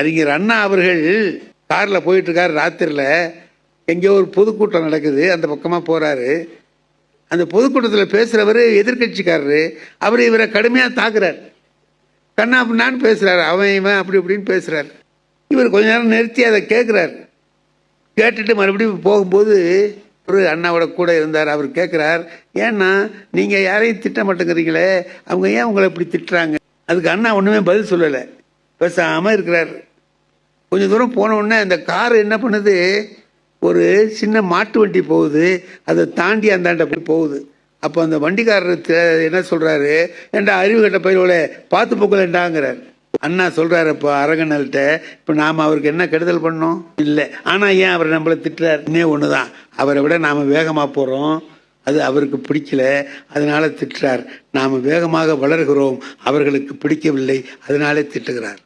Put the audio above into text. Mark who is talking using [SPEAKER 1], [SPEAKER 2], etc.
[SPEAKER 1] அறிஞர் அண்ணா அவர்கள் காரில் போயிட்டு இருக்காரு ராத்திரியில் எங்கேயோ ஒரு பொதுக்கூட்டம் நடக்குது. அந்த பக்கமாக போகிறாரு அந்த பொதுக்கூட்டத்தில் பேசுகிறவர் எதிர்க்கட்சிக்காரரு. அவர் இவரை கடுமையாக தாக்குறார். கண்ணா அப்படின்னான்னு பேசுகிறாரு அவன் இவன் அப்படி இப்படின்னு பேசுகிறார் இவர் கொஞ்ச நேரம் நிறுத்தி அதை கேட்குறார் கேட்டுட்டு மறுபடியும் போகும்போது ஒரு அண்ணாவோட கூட இருந்தார். அவர் கேட்குறார் ஏன்னா நீங்கள் யாரையும் திட்ட மாட்டேங்கிறீங்களே. அவங்க ஏன் உங்களை இப்படி திட்டுறாங்க? அதுக்கு அண்ணா ஒன்றுமே பதில் சொல்லலை. பேசாமல் இருக்கிறார். கொஞ்சம் தூரம் போன அந்த கார் என்ன பண்ணுது? ஒரு சின்ன மாட்டு வண்டி போகுது. அதை தாண்டி அந்தாண்ட போய் போகுது. அப்போ அந்த வண்டிக்காரர் என்ன சொல்கிறாரு ஏண்டா அறிவு கட்ட பயிரோட பார்த்து போக்கலண்டாங்கிறார் அண்ணா சொல்கிறாரு இப்போ அரங்கனல்கிட்ட இப்போ நாம் அவருக்கு என்ன கெடுதல் பண்ணோம்? இல்லை. ஆனால் ஏன் அவர் நம்மளை திட்டுறாரு? இன்னே ஒன்று தான் அவரை விட நாம் வேகமாக போகிறோம் அது அவருக்கு பிடிக்கல. அதனால திட்டுறார். நாம் வேகமாக வளர்கிறோம். அவர்களுக்கு பிடிக்கவில்லை. அதனாலே திட்டுகிறார்.